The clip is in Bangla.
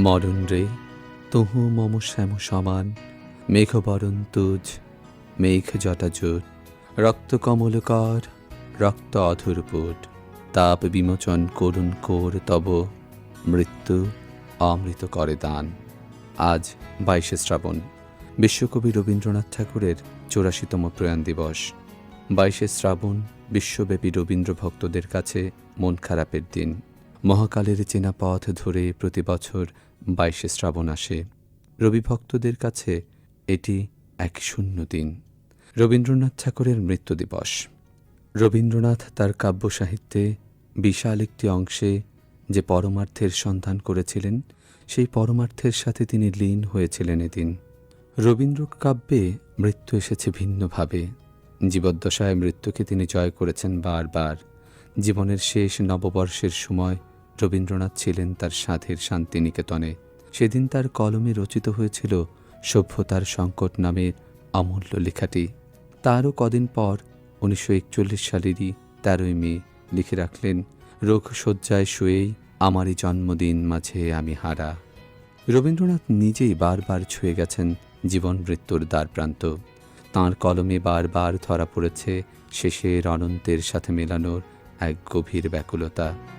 মরণ রে তহু মম শ্যাম সমান। মেঘবরণ তুজ, মেঘ জটাজুট রক্ত কমলকর রক্ত অধুরপুট তাপ বিমোচন করুণ কোর তব, মৃত্যু অমৃত করে দান। আজ বাইশে শ্রাবণ, বিশ্বকবি রবীন্দ্রনাথ ঠাকুরের চৌরাশিতম প্রয়াণ দিবস। বাইশে শ্রাবণ, বিশ্বব্যাপী রবীন্দ্র ভক্তদের কাছে মন খারাপের দিন। মহাকালের চেনা পথ ধরে প্রতি বছর বাইশে শ্রাবণ আসে। রবি ভক্তদের কাছে এটি এক শূন্য দিন। রবীন্দ্রনাথ ঠাকুরের মৃত্যু দিবস। রবীন্দ্রনাথ তার কাব্য সাহিত্যে বিশাল একটি অংশে যে পরমার্থের সন্ধান করেছিলেন, সেই পরমার্থের সাথে তিনি লীন হয়েছিলেন এদিন। রবীন্দ্র কাব্যে মৃত্যু এসেছে ভিন্নভাবে। জীবদ্দশায় মৃত্যুকে তিনি জয় করেছেন বারবার। জীবনের শেষ নববর্ষের সময় রবীন্দ্রনাথ ছিলেন তার সাধের শান্তিনিকেতনে। সেদিন তার কলমে রচিত হয়েছিল সভ্যতার সংকট নামের অমূল্য লেখাটি। তারও কদিন পর উনিশশো একচল্লিশ সালেরই তেরোই মে লিখে রাখলেন রোগ শয্যায় শুয়েই আমারই জন্মদিন মাঝে আমি হারা। রবীন্দ্রনাথ নিজেই বারবার ছুঁয়ে গেছেন জীবন মৃত্যুর দ্বারপ্রান্ত। তাঁর কলমে বারবার ধরা পড়েছে শেষের অনন্তের সাথে মেলানোর এক গভীর ব্যাকুলতা।